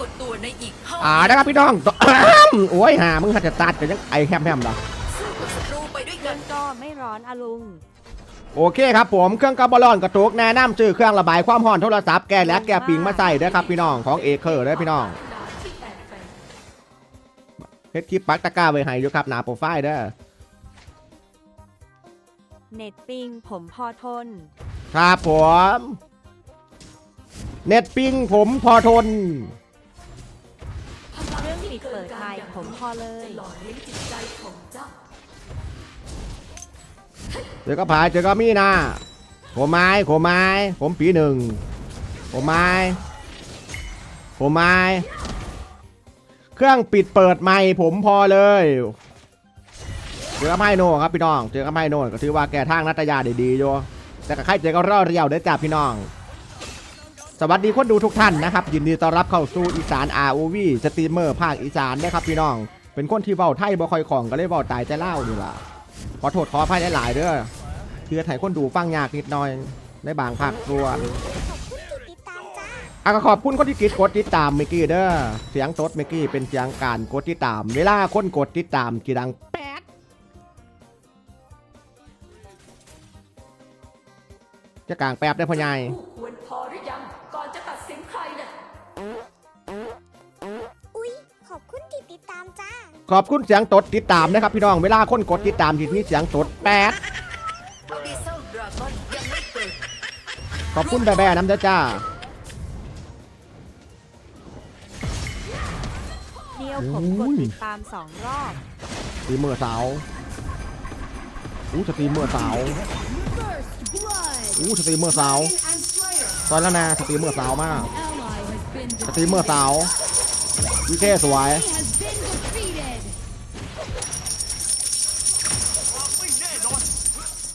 กฏตัวในอีกห้าอ่านะครับพี่น้อง โอ้ยหามึงหัดจะตัดกันยังไอแฮมแฮมเหรอสู้กับศัตรูไปด้วยเคกัรื่อนงก็ไม่ร้อนอะลุงโอเคครับผมเครื่องกระบอลอนกระตุกแนะนำชื่อเครื่องระบายความร้อนโทรศัพท์แก้และแก้ปิงมาใส่เด้อครับพี่น้องของเอเคอร์เด้อพี่น้องเฮ็ดคลิปปักตะกร้าไว้ให้อยู่ครับหน้าโปรไฟล์เด้อเน็ตปิงผมพอทน ครับผมเน็ตปิงผมพอทนเรื่องปิ ดเปิดไมค์ผมพอเลยหล่อเลี้ยงจิตใจของเจ้าเจอก็ผายเจอก็มีนาโขไม้โขไม้ ผมปีหนึ่งโขไม้โขไม้ เครื่องปิดเปิดไม่ผมพอเลย เจอกับไม้โน่ครับพี่น้อง เจอกับไม้โน่ก็ถือว่าแกทางนัตยาด้ดีอยู่แต่กับใครเจอก็รอดเรียวเด้จ้าพี่น้อง สวัสดีคนดูทุกท่านนะครับ ยินดีต้อนรับเข้าสู่อีสาน ROV สตรีมเมอร์ภาคอีสานนะครับพี่น้อง เป็นคนที่เว้าไทยบ่ค่อยคล่องก็เลยเว้าตายใจเล่านี่ล่ะขอโทษขออภัยหลายๆเด้อเพื่อให้คนดูฟังยากนิดหน่อยในบางภาคส่วอะก็ขอบคุณคนที่กดกดติดตามเมกกี้เด้อเสียงตดเมกกี้เป็นเสียงการกดติดตาม เวลาคนกดติดตามกีดังแป๊ดจะกลางแป๊บได้พ่อใหญ่ ใครน่ะอุ๊ย ขอบคุณที่ติดตามจ้า ขอบคุณเสียงตดติดตามนะครับพี่น้องเวลาคนกดติดตามที่มีเสียงตดแป๊ดดีเซลดราก้อนยังไม่เกิดขอบคุณแบ่ๆน้ำเด้อจ้า เดียวผมกดติดตามสองรอบ สตรีมเมอร์สาวอู้สตรีมเมอร์สาวอู้สตรีมเมอร์สาว ตอนแล้วนะสตรีมเมอร์สาวมากสตรีมเมอร์สาววิเท่สวย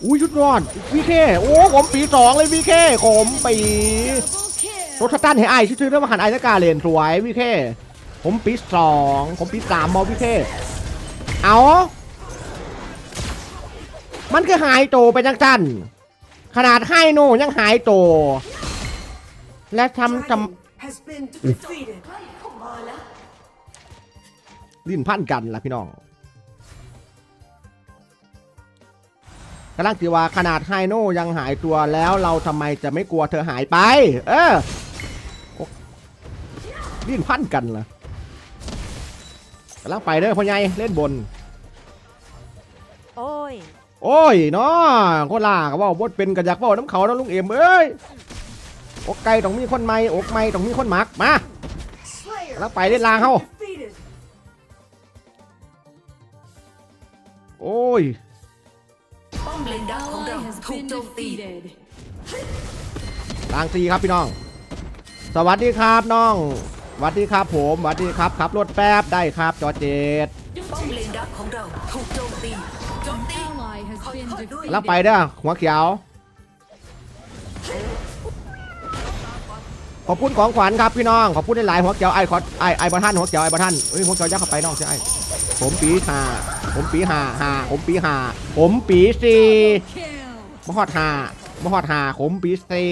อุ้ยชุดรอดวีเคโอ้ผมปีสองเลยวีเคผมปีรถสตันให้ไอายชื่อๆเรื่องมาหันไอสกาเลนสวยวีเคผมปีสองผมปีสามมอวีเคเอามันคือหายโตไปจังจันขนาดให้โนยังหายโต และทำจ has been defeated ใกล้เข้ามาแล้วำลิ้นพันกันล่ะพี่น้องกำลังสิว่าขนาดไฮโนยังหายตัวแล้วเราทำไมจะไม่กลัวเธอหายไป เออโอ๊ะลิ้นพันกันล่ะกำลังไปเด้อพ่อใหญ่เล่นบน โอ้ย โอ้ยเนาะคนลาก็เว่าบดเป็นกระยักเว่าน้ำเขาแล้วลุงเอ็มเอ้ย อกไก่ต้องมีคนใหม่อกใหม่ต้องมีคนหมักมา Slayer แล้วไปเล่นลางเฮา defeated โอ้ยป้อมเลนดาของเราถูกโจมตีลางซีครับพี่น้อง สวัสดีครับน้องสวัสดีครับผมสวัสดีครับขับรถแป๊บได้ครับจอเจดป้อมเลนดาของเราถูกโจมตีโจมตี ally has ขอ been โทษด้วย defeated. แล้วไปเด้อหัวเขียว ขอบคุณของขวัญครับพี่น้อง ขอบคุณหลายๆหัวเขียวไอคอไอไอบอท่านหัวเขียวไอบอท่านเอ้ยหัวเขียวยักษ์เข้าไปน้องใช่ไอผมปีหาผมปีหาหาผมปีหาผมปีสี่ Kill. มหอดหามหอดหาผมปีสี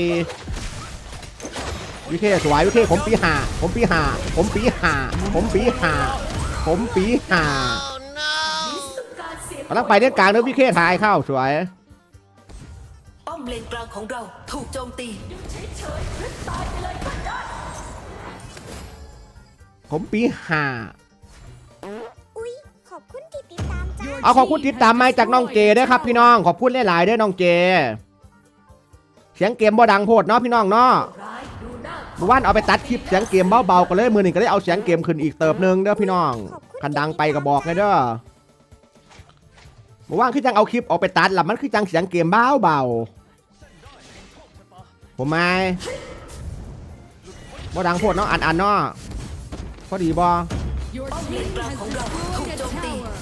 วิเทสวยวิเทผมปีหาผมปีหาผมปีหาผมปีหาผมปีหาการเสียกำลังไปเล่นกลางเด้อวิเคถ่ายเข้าสวยป้อ มเลนกลางของเราถูกโจมตี ผมปีหาอุ๊ย ขอบคุณที่ติดตามจ้า เอาขอบคุณติดตามมาจากน้องเจด้วยครับพี่น้องขอบคุณหลายๆด้วยน้องเจ เสียงเกมบ่ดังโพดเนาะพี่น้องเนาะร้ายดูหน้าเมื่อวานเอาไปตัดคลิปเสียงเกมเบาๆก็เลยมือหนึ่งก็เลยเอาเสียงเกมขึ้นอีกเติบหนึ่งเด้อพี่น้องคันดังไปก็บอกเลยเด้อเมื่อวานคือจังเอาคลิปออกไปตัดละมันคือจังเสียงเกมเบาเบาๆ ผมไม่บ่ดังโพดเนาะอ่านอ่านๆเนาะพอดีบ่ Your ป้อมเลน team กลาง has ของเรา destroyed ถูก a โจมตี tower.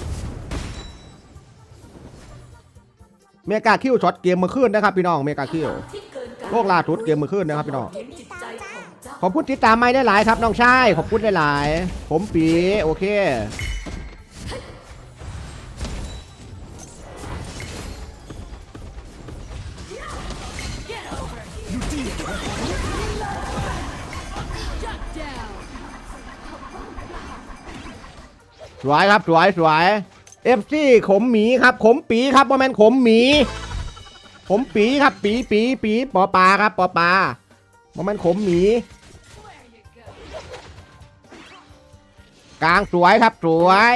เมกาคิวช็อตเกมมือขึ้นนะครับพี่น้องเมกาคิวที่เกินการโลกล่าสุดเกมมือขึ้นนะครับพี่น้องเห็นจิตใจของเจ้าขอบคุณติดตามไม่ได้หลายครับน้องชายขอบคุณได้หลายๆผมปีโอเค สวยครับสวยสวยเอฟซีขมหมีครับ ขมปีครับโมเมนขมหมี ขมปีครับปีปีปีปอปลาครับปอปลาโมเมนขมหมี กลางสวยครับสวย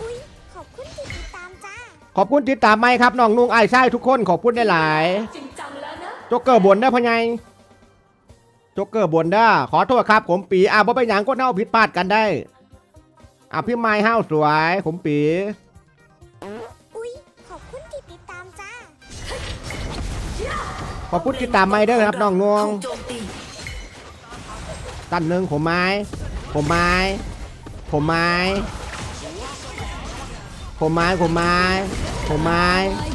อุ้ยขอบคุณที่ติดตามจ้า ขอบคุณติดตามไหมครับน้องนุ่งไอ้ไส้ทุกคนขอบคุณได้หลายๆโจ๊กเกอร์บนได้อพะไงโจ๊กเกอร์บนได้อขอโทษครับ ผมปีอะบ่ไปนหยังก็เน่าผิดพลาดกันได้ อะพี่ไม้ห้าวสวย ผมปีอุ้ยขอบคุณที่ติดตามจ้าขอบคุณติดตามไหมเด้อครับน้องนวงถูกโจมตีตั้นหนึ่งผมไม้ ผมไม้ ผมไม้ ผมไม้ ผมไม้ ผมไม้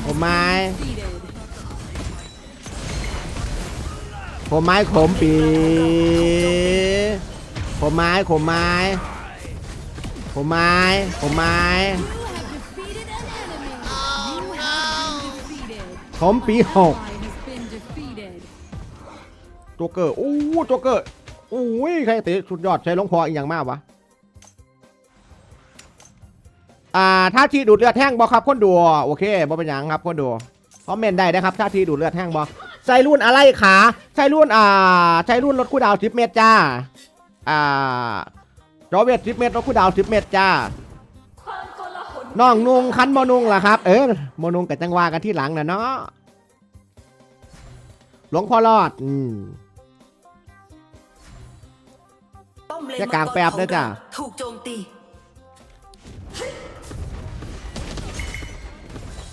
ผมไม้ ผมไม้ขมปี ผมไม้ ผมไม้ ผมไม้ ผมไม้ ผมปีหกโจ๊กเกอร์อู้โจ๊กเกอร์อู้ยใครเตะสุดยอดใช้ลงพออีกอย่างมากวะ อ่าท่าทีดูดเลือดแห้งบอครับคนดู โอเคบอเป็นหยังครับคนดูคอมเมนต์ได้นะครับท่าทีดูดเลือดแห้งบอใส่รุ่นอะไรขาใส่รุ่นอ่าใส่รุ่นรถคู่ดาว10เมตรจ้า อ่า จอเวท10เมตรรถคู่ดาว10เมตรจ้าน้องนุงคันโมนุงล่ะครับ เออโมนุงกับจังหวากันที่หลังนะเนาะหลวงพ่อรอด อืมป้อมเลนจะกลางแป๊บด้วยจ้ะถูกโจมตี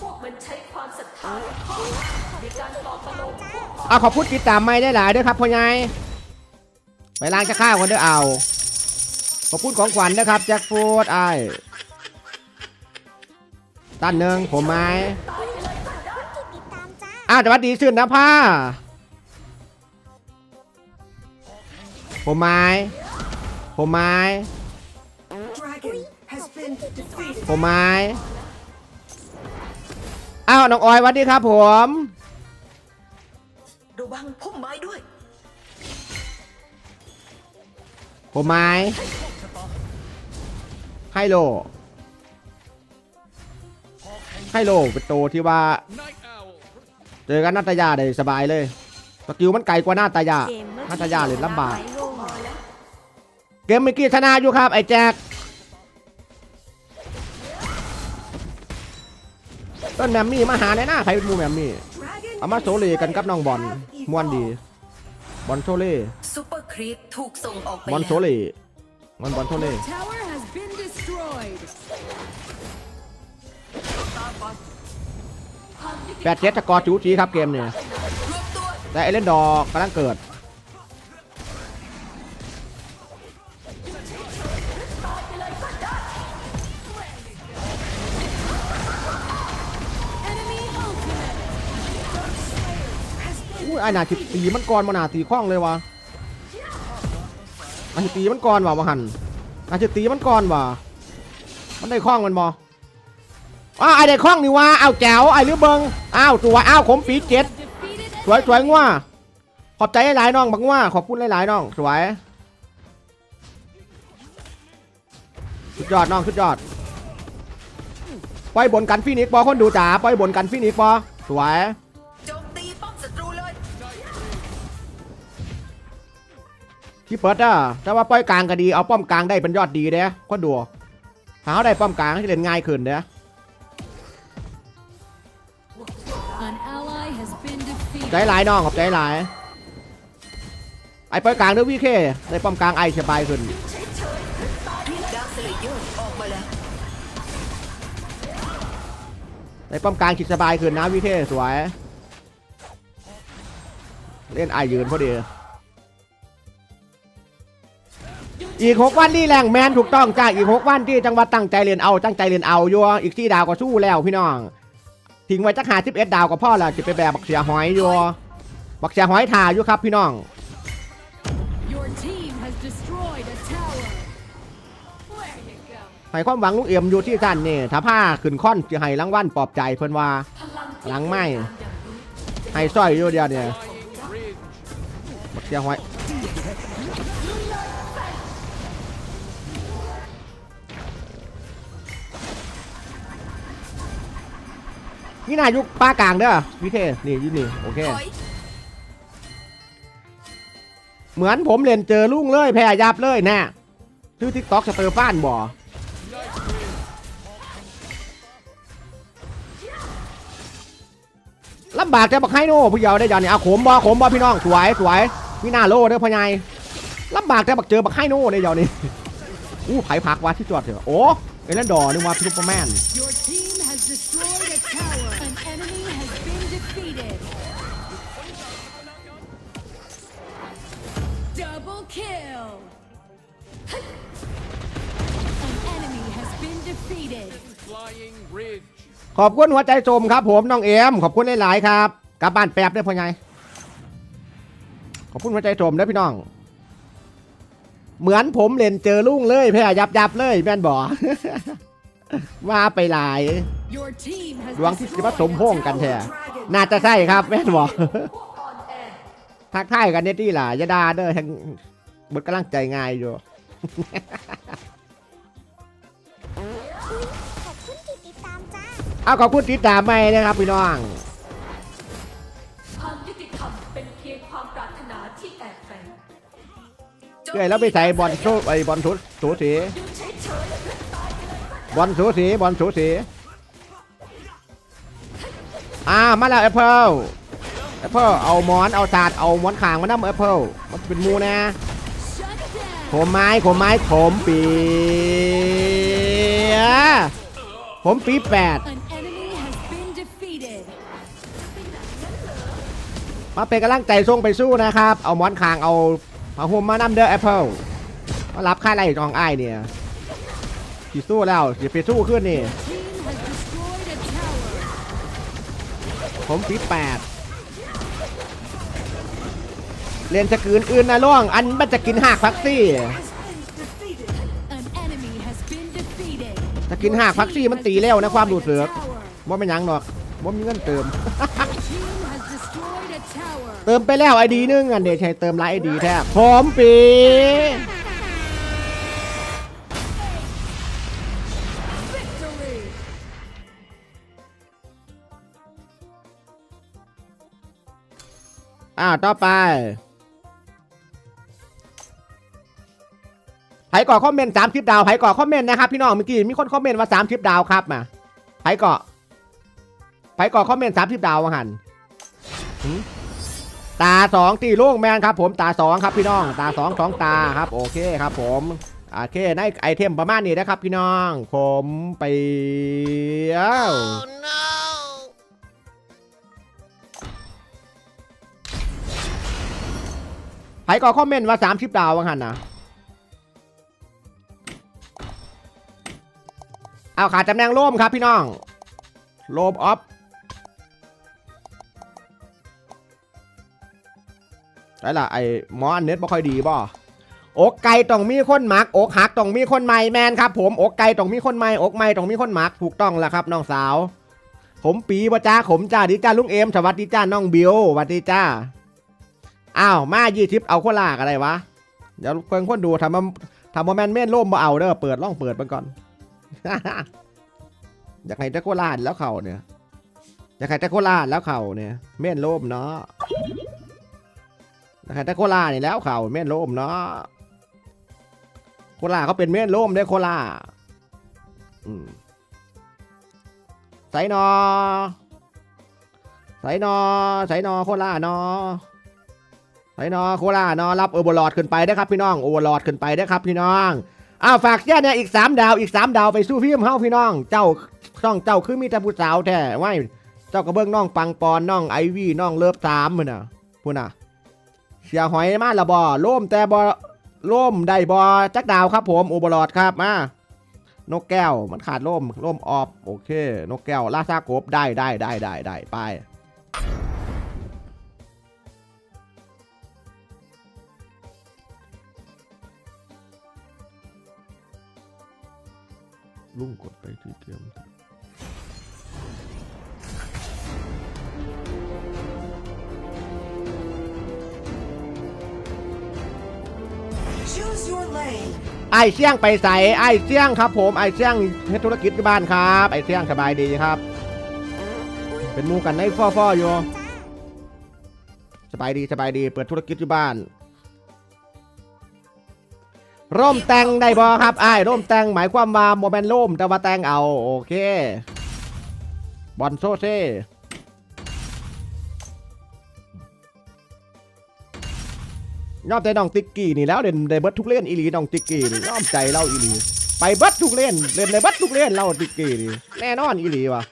พวกมันใช้ความศรัทธาในการต่อตลงอะขอบคุณติดตามไม่ได้หลายด้วยครับพ่อใหญ่ไปล้างจะข้าวกันเด้อเอา ขอบคุณของขวัญนะครับแจ็คฟูดไอ้ตั้นหนึ่งผมไม้ที่ติดตามจ้าอ้าวสวัสดีชื่นนะผ้า ผมไม้ผมไม้ผมไม้อ้าวน้องออยสวัสดีครับผมระวังพุ่มไม้ด้วย ผมไม้ ไฮโลไฮโลเป็นตัวที่ว่า เจอกันนาตายาได้สบายเลยสกิลมันไกลกว่าหน้าตายาเกมเมื่อนาตายาเลยลำบากไม้รุ่งเกมเมื่อกี้ชนะอยู่ครับ ไอ้แจ็คต้นแมมมี่มาหาในหน้าใครเป็นหมูแมมมี่เอามาโซเลกันกับน้องบอลมวนดี บอลโซเลซูเปอร์ครีปถูกส่งออกไปบอลแล้โซวเลบอลบอลโซเล แปดเจ็ดสกอร์จูจีครับเกมเนี่ยแต่เอเลนดอร์กำลังเกิดอุ้ยไอ้หนาจิตีมันก่อนมาหนาตีคล้องเลยวะนาจิตีมันก่อนว่ะวะหันนาจิตีมันก่อนว่ะ มันได้คล้องมันบออ้าวไอ้ได้คล้องนี่วะเอาแจ๋วไอ้ลือเบิงอ้าวตัวอ้าวขมปีเจ็ด Defeated สวยสวยงัวขอบใจหลายๆน้องบักงัวขอบคุณหลายๆน้องสวยสุดยอดน้องสุดยอดปล่อยบนกันฟินิกซ์บอคนดูจ๋าปล่อยบนกันฟินิกซ์บอสวยโจมตีป้อมศัตรูเลยที่เปิดอะแต่ว่าปล่อยกลางก็ดี เอาป้อมกลางได้เป็นยอดดีเด้คนดู ถ้าเขาได้ป้อมกลางให้เล่นง่ายขึ้นเด้ An ally has been defeated. ใจหลายน้องขอบใจหลายไอ้ปล่อยกลางเด้อวีเคได้ป้อมกลางไอสบายขึ้นดาร์คสเลเยอร์ออกมาแล้วในป้อมกลางคิดสบายขึ้นนะวิเทสวย เล่นไอายยืนพอดี อีกหกวันนี่แรงแมนถูกต้องจ้าอีกหกวันที่จังหวัดตั้งใจเรียนเอาตั้งใจเรียนเอาอยู่อีกที่ดาวก็สู้แล้วพี่น้องทิ้งไว้จักหาสิบเอ็ดดาวก็พ่อแล้วจะไปแบบบักเสียหอยอยู่บักเสียหอยถ่าอยู่ครับพี่น้อง Your team has destroyed a tower. Where you go? ให้ความหวังลุงเอี่ยมอยู่ที่ท่านนี่ถ้าผ้าขึ้นค่อนจะให้รางวัลปลอบใจเพิ่นว่าหลังไม่ให้สร้อยอยู่เดียวเนี่ยบักเสียหอย นี่นายุคป้ากลางเด้อพี่เคนี่ยี่นี่โอเค เหมือนผมเล่นเจอลุงเลยแพ้ยับเลยแน่ชื่อทิกต็อกสเตอร์ฟานบ่ลำบากจะบักให้โน่ผู้เยาว์ได้ยอนนี่เอาขมบ่ขมบ่พี่น้องสวยสวยมีหน้าโลเด้อพ่อใหญ่ลำบากจะบักเจอบักให้โน่ได้ยอนนี่อู้ไผ่ผักว่าที่จอดเถอะโอ้เอเลนดอร์นี่ว่าพี่ซุปเปร์แมน destroyed a tower. An enemy has been defeated. Double kill. An enemy has been defeated. Flying Ridge. ขอบคุณหัวใจชมครับผมน้องเอ็มขอบคุณหลายๆครับกลับบ้านแป๊บเด้พ่อใหญ่ขอบคุณหัวใจชมเด้พี่น้อง เหมือนผมเล่นเจอลุงเลยแพ้ยับยับเลยแม่นบ่ ว่าไปหลาย Your team has ดวงที่สิบ destroyed สมพงษ์กันแท้น่าจะใช่ครับแม่นบ่ทักทายกันเนี่ยที่ล่ะอยาดาเด้อแห่งบดกำลังใจง่ายอยู่ขอบคุณที่ติดตามจ้าเอาขอบคุณติดตามใหม่นะครับพี่น้องความยุติธรรมเป็นเพียงความปรารถนาที่แอบแฝงเอ้ยแล้วไปใส่บอลโซไอ้บอลสูสูสีอยู่เฉยๆ บอลสูสีบอลสูสีอ่ามาแล้วแอปเปิลแอปเปิลเอาหมอนเอาถาดเอาหมอนขางมานั่แอปเปิลมันเป็นหมูนะ Shut down. ผมไม้ผมไม้ผมปีผมปีแปด An enemy has been defeated. มาเป็นกำลังใจส่งไปสู้นะครับ เอาหมอนคางเอาผ้าห่มมานํเด้อแอปเปิลมารับค่าไล่จองอ้ายเนี่ย สิสู้แล้วสิไปสู้ขึ้นนี่ ผมปีแปดเรียนจะกืนอื่นนะล่วง อันมันจะกินหากพักซี่จะกินหากพักซี่มันตีแล้วนะความดูดเสือกว่าไม่ยั้งหรอกว่ามีเงินเติม เติมไปแล้วไอดีนึงอันเดชใช้เติมไลน์ไอดีแทบผมปี อ่าวต่อไปไผก่อคอมเมนต์สามทิปดาวไผก่อคอมเมนต์นะครับพี่น้องเมื่อกี้มีคนคอมเมนต์ว่าสามทิปดาวครับมาไผก่อไผก่อคอมเมนต์สามทิปดาวหันตาสองตีลูกแมนครับ ผมตาสองครับพี่น้อง ตาสองสองตาครับ โอเคครับ ผมโอเคได้ไอเทมประมาณนี้นะครับ พี่น้อง ผมไปอ้าใครก็คอมเมนต์ว่าสามสิบดาวว่างันนะเอาขาดจำแนงโล่มครับพี่น้อง โลมออฟได้ล่ะไอ้หมออันเน็ตบ่ค่อยดีบ่อกไก่ต้องมีคนหมักอกหักต้องมีคนใหม่แมนครับผมอกไก่ต้องมีคนใหม่อกใหม่ต้องมีคนหมักถูกต้องแล้วครับน้องสาว ผมปีบ่จ้าผมจ้าดีจ้าลุงเอมสวัสดีจ้าน้องบิวสวัสดีจ้า อ้าวมายี่ทิปเอาโคลากอะไรวะ เดี๋ยวเพิ่งคนดูทำมาทำมาแมนเม่นร่มมาเอาเด้อเปิดล่องเปิดมันก่อน อยากให้แต่โคลาดแล้วเข่าเนี่ยอยากให้แต่โคลาดแล้วเข่าเนี่ยเม่นร่มเนาะนะครับแต่โคราชนี่แล้วเขาเม่นโลมเนาะโคราเขาเป็นเม่นโลมได้โคราอืมใส่นอใส่นอใส่นอโคราชนอ ใส่นอโคราชนอรับโอเวอร์ลอดขึ้นไปได้ครับพี่น้องโอเวอร์ลอดขึ้นไปได้ครับพี่น้องอ้าวฝากแค่เนี่ยอีกสามดาวอีกสามดาวไปสู้พี่มเฮาพี่น้อง เจ้าช่องเจ้าคือมีแต่ผู้สาวแท้ไว้เจ้ากระเบื้องน้องปังปอนน้องไอวี่น้องเลิฟสามมือน่ะพูน่ะเสียหอยมาละบอล่มแต่บอล่มได้บอจักดาวครับผมโอุบลอดครับมานกแก้วมันขาดล่มล่มออฟโอเค นกแก้วลาซากบได้ได้ได้ได้ได้ไป ลุงกดไปที่เกม Choose your lane ไอ้เสี่ยงไปใส่ไอ้เสี่ยงครับ ผมไอ้เสี่ยงเฮ็ดธุรกิจที่บ้านครับ ไอ้เสี่ยงสบายดีครับอุ้ยเป็นหมูกันในฟอฟออยู่สบายดีสบายดี เปิดธุรกิจอยู่บ้าน ร่มแตงได้บอครับไอ้ร่มแตงหมายความว่าโมเมนร่มแต่ว่าแตงเอาโอเคบอลโซเซ่ยอมใจน้องติ๊กกี้นี่แล้วเด่นได้เบิร์ดทุกเล่นอีหลีน้องติ๊กกี้นี่ยอมใจเล่าอีหลีไปเบิร์ดทุกเล่นเล่นในเบิร์ดทุกเล่นเล่าติ๊กกี้นี่แน่นอนอีหลีวะ